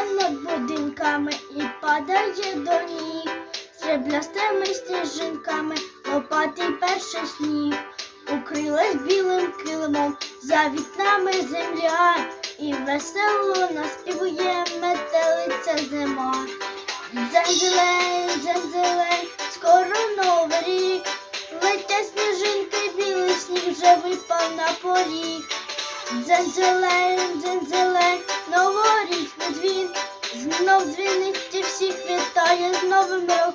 Над будинками і падає до ніг. Сріблястими сніжинками лопатий перший сніг. Укрилась білим килимом за вікнами земля, і весело наспівує метелиця зима. Дзензелень, дзензелень, скоро новий рік. Летять сніжинки, білий сніг вже випав на поріг. Дзензелень, дзензелень, новорічний дзвін. Знов дзвінить і всіх вітає з Новим роком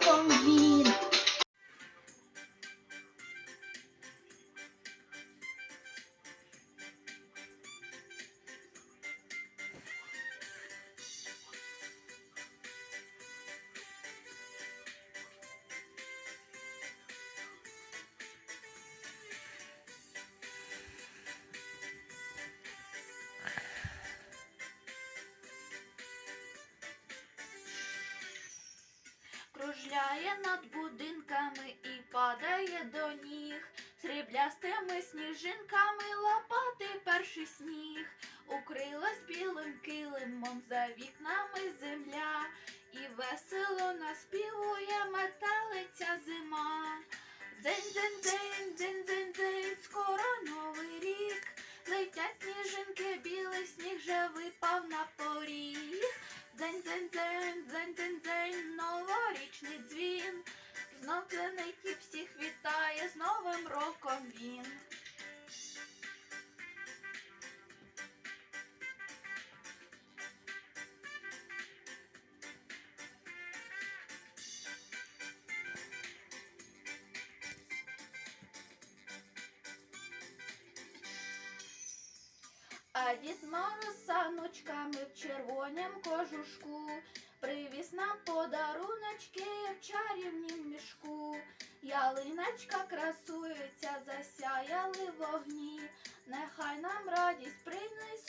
Кружляє над будинками і падає до ніг. Сріблястими сніжинками лопати перший сніг. Укрилась білим килимом за вікнами земля. І весело наспівує метелиця зима. Дзень, дзень, дзень, дзень, дзень, дзень, Дзень, дзень, дзень, дзень, новорічний дзвін. Знов дзвенить і всіх вітає, з Новим роком він. А дід Мороз саночками в червонім кожушку Привіз нам подаруночки в чарівнім мішку. Ялиночка красується, засяяли вогні. Нехай нам радість принесуть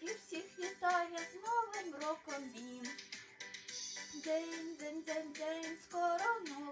І всіх вітає з Новим роком він. День, день, день, день, скоро новий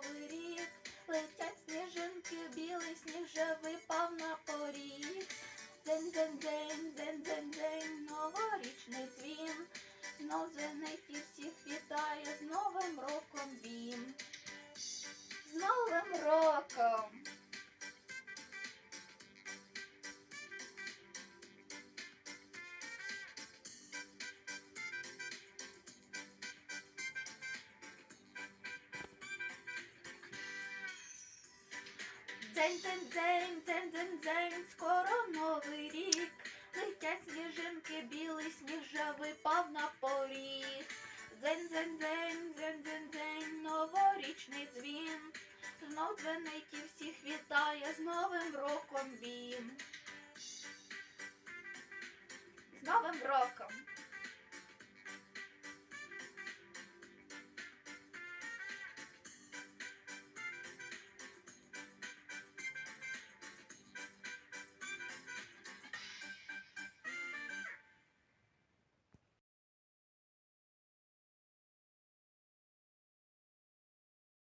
Дзень, дзень, дзень, дзень, дзень, дзень, скоро новий рік. Летять сніжинки, білий сніг вже випав на поріг. Дзень, дзень, дзень, дзень, новорічний дзвін. Знов дзвенить і всіх вітає, з Новим роком він. З Новим роком!